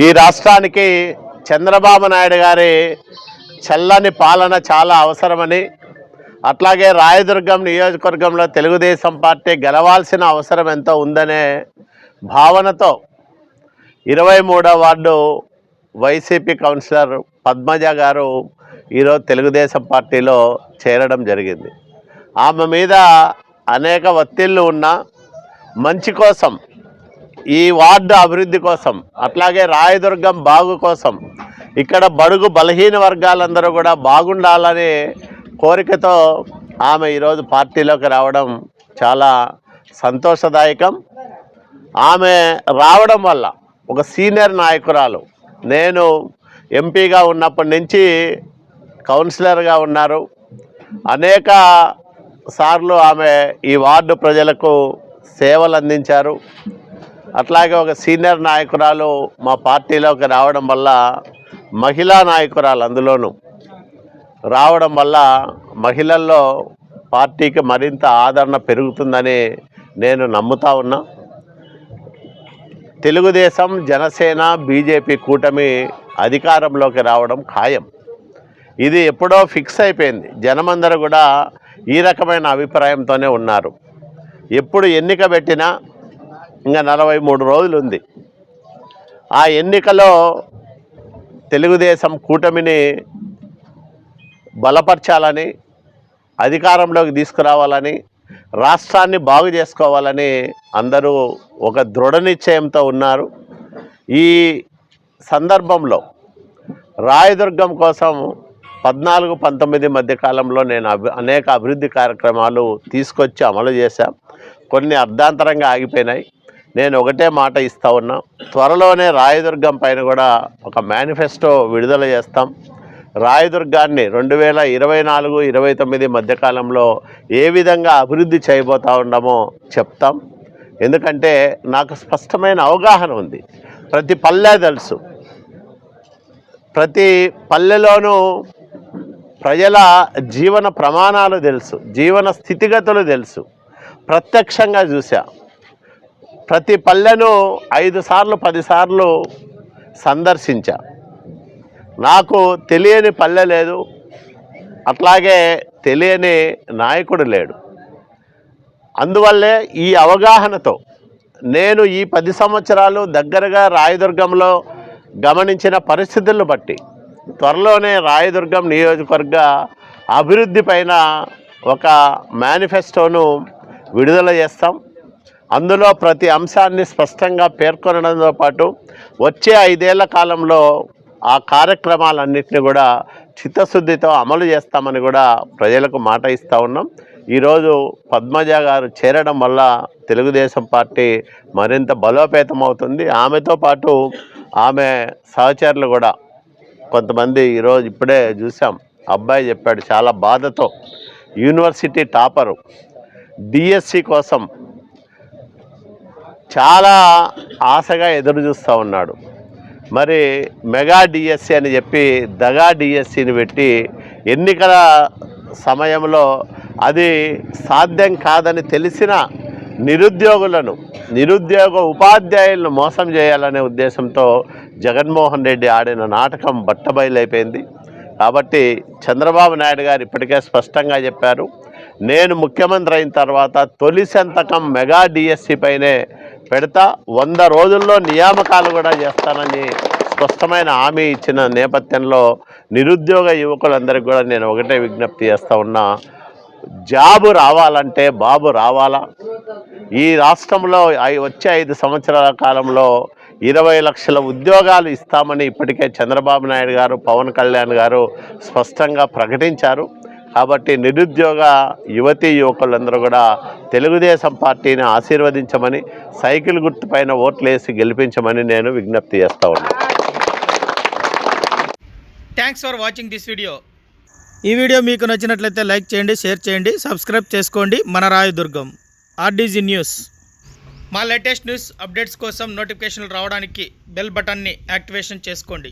ఈ రాష్ట్రానికి చంద్రబాబు నాయుడు గారి చల్లని పాలన చాలా అవసరమని అట్లాగే రాయదుర్గం నియోజకవర్గంలో తెలుగుదేశం పార్టీ గెలవాల్సిన అవసరం ఎంతో ఉందనే భావనతో ఇరవై మూడో వార్డు వైసీపీ కౌన్సిలర్ పద్మజ గారు ఈరోజు తెలుగుదేశం పార్టీలో చేరడం జరిగింది. ఆమె మీద అనేక ఒత్తిళ్ళు ఉన్నా మంచి కోసం ఈ వార్డు అభివృద్ధి కోసం అట్లాగే రాయదుర్గం బాగు కోసం ఇక్కడ బడుగు బలహీన వర్గాలందరూ కూడా బాగుండాలనే కోరికతో ఆమె ఈరోజు పార్టీలోకి రావడం చాలా సంతోషదాయకం. ఆమె రావడం వల్ల ఒక సీనియర్ నాయకురాలు నేను ఎంపీగా ఉన్నప్పటి నుంచి కౌన్సిలర్గా ఉన్నారు. అనేక సార్లు ఆమె ఈ వార్డు ప్రజలకు సేవలు అందించారు. అట్లాగే ఒక సీనియర్ నాయకురాలు మా పార్టీలోకి రావడం వల్ల మహిళా నాయకురాలు అందులోనూ రావడం వల్ల మహిళల్లో పార్టీకి మరింత ఆదరణ పెరుగుతుందని నేను నమ్ముతా ఉన్నా. తెలుగుదేశం జనసేన బీజేపీ కూటమి అధికారంలోకి రావడం ఖాయం. ఇది ఎప్పుడో ఫిక్స్ అయిపోయింది. జనమందరూ కూడా ఈ రకమైన అభిప్రాయంతోనే ఉన్నారు. ఎప్పుడు ఎన్నిక పెట్టినా ఇంకా నలభై మూడు రోజులు ఉంది ఆ ఎన్నికలో తెలుగుదేశం కూటమిని బలపరచాలని అధికారంలోకి తీసుకురావాలని రాష్ట్రాన్ని బాగు చేసుకోవాలని అందరూ ఒక దృఢ నిశ్చయంతో ఉన్నారు. ఈ సందర్భంలో రాయదుర్గం కోసం పద్నాలుగు పంతొమ్మిది మధ్య కాలంలో నేను అభి అనేక అభివృద్ధి కార్యక్రమాలు తీసుకొచ్చి అమలు చేశాం. కొన్ని అర్ధాంతరంగా ఆగిపోయినాయి. నేను ఒకటే మాట ఇస్తా ఉన్నా. త్వరలోనే రాయదుర్గం పైన కూడా ఒక మేనిఫెస్టో విడుదల చేస్తాం. రాయదుర్గాన్ని రెండు వేల ఇరవై నాలుగు ఇరవై తొమ్మిది మధ్యకాలంలో ఏ విధంగా అభివృద్ధి చేయబోతా ఉండమో చెప్తాం. ఎందుకంటే నాకు స్పష్టమైన అవగాహన ఉంది. ప్రతి పల్లె తెలుసు. ప్రతి పల్లెలోనూ ప్రజల జీవన ప్రమాణాలు తెలుసు. జీవన స్థితిగతులు తెలుసు. ప్రత్యక్షంగా చూసా. ప్రతి పల్లెను ఐదు సార్లు పదిసార్లు సందర్శించా. నాకు తెలియని పల్లె లేదు. అట్లాగే తెలియని నాయకుడు లేడు. అందువల్లే ఈ అవగాహనతో నేను ఈ పది సంవత్సరాలు దగ్గరగా రాయదుర్గంలో గమనించిన పరిస్థితులను బట్టి త్వరలోనే రాయదుర్గం నియోజకవర్గ అభివృద్ధి పైన ఒక మేనిఫెస్టోను విడుదల చేస్తాం. అందులో ప్రతి అంశాన్ని స్పష్టంగా పేర్కొనడంతో పాటు వచ్చే ఐదేళ్ళ కాలంలో ఆ కార్యక్రమాలన్నింటినీ కూడా చిత్తశుద్ధితో అమలు చేస్తామని కూడా ప్రజలకు మాట ఇస్తూ ఉన్నాం. ఈరోజు పద్మజ గారు చేరడం వల్ల తెలుగుదేశం పార్టీ మరింత బలోపేతం అవుతుంది ఆమెతో పాటు ఆమె సహచరులు కూడా కొంతమంది ఈరోజు ఇప్పుడే చూసాం అబ్బాయి చెప్పాడు చాలా బాధతో. University topper. డిఎస్సి కోసం చాలా ఆశగా ఎదురు చూస్తూ ఉన్నాడు. మరి మెగా డిఎస్సి అని చెప్పి దగా డిఎస్సిని పెట్టి ఎన్నికల సమయంలో అది సాధ్యం కాదని తెలిసిన నిరుద్యోగులను నిరుద్యోగ ఉపాధ్యాయులను మోసం చేయాలనే ఉద్దేశంతో జగన్మోహన్ రెడ్డి ఆడిన నాటకం బట్టబయలైపోయింది. కాబట్టి చంద్రబాబు నాయుడు గారు ఇప్పటికే స్పష్టంగా చెప్పారు. నేను ముఖ్యమంత్రి అయిన తర్వాత తొలి సంతకం మెగా డిఎస్సి పైనే పెడతా. వంద రోజుల్లో నియామకాలు కూడా చేస్తానని స్పష్టమైన హామీ ఇచ్చిన నేపథ్యంలో నిరుద్యోగ యువకులందరికీ కూడా నేను ఒకటే విజ్ఞప్తి చేస్తూ ఉన్నా. జాబు రావాలంటే బాబు రావాలా? ఈ రాష్ట్రంలో వచ్చే ఐదు సంవత్సరాల కాలంలో ఇరవై లక్షల ఉద్యోగాలు ఇస్తామని ఇప్పటికే చంద్రబాబు నాయుడు గారు పవన్ కళ్యాణ్ గారు స్పష్టంగా ప్రకటించారు. కాబట్టి నిరుద్యోగ యువతీ యువకులందరూ కూడా తెలుగుదేశం పార్టీని ఆశీర్వదించమని సైకిల్ గుర్తు పైన ఓట్లేసి గెలిపించమని నేను విజ్ఞప్తి చేస్తా ఉన్నాను thanks for watching this video ఈ వీడియో మీకు నచ్చినట్లయితే లైక్ చేయండి షేర్ చేయండి సబ్స్క్రైబ్ చేసుకోండి. మన రాయదుర్గం ఆర్డీజీ న్యూస్. మా లేటెస్ట్ న్యూస్ అప్డేట్స్ కోసం నోటిఫికేషన్లు రావడానికి బెల్ బటన్ని యాక్టివేషన్ చేసుకోండి.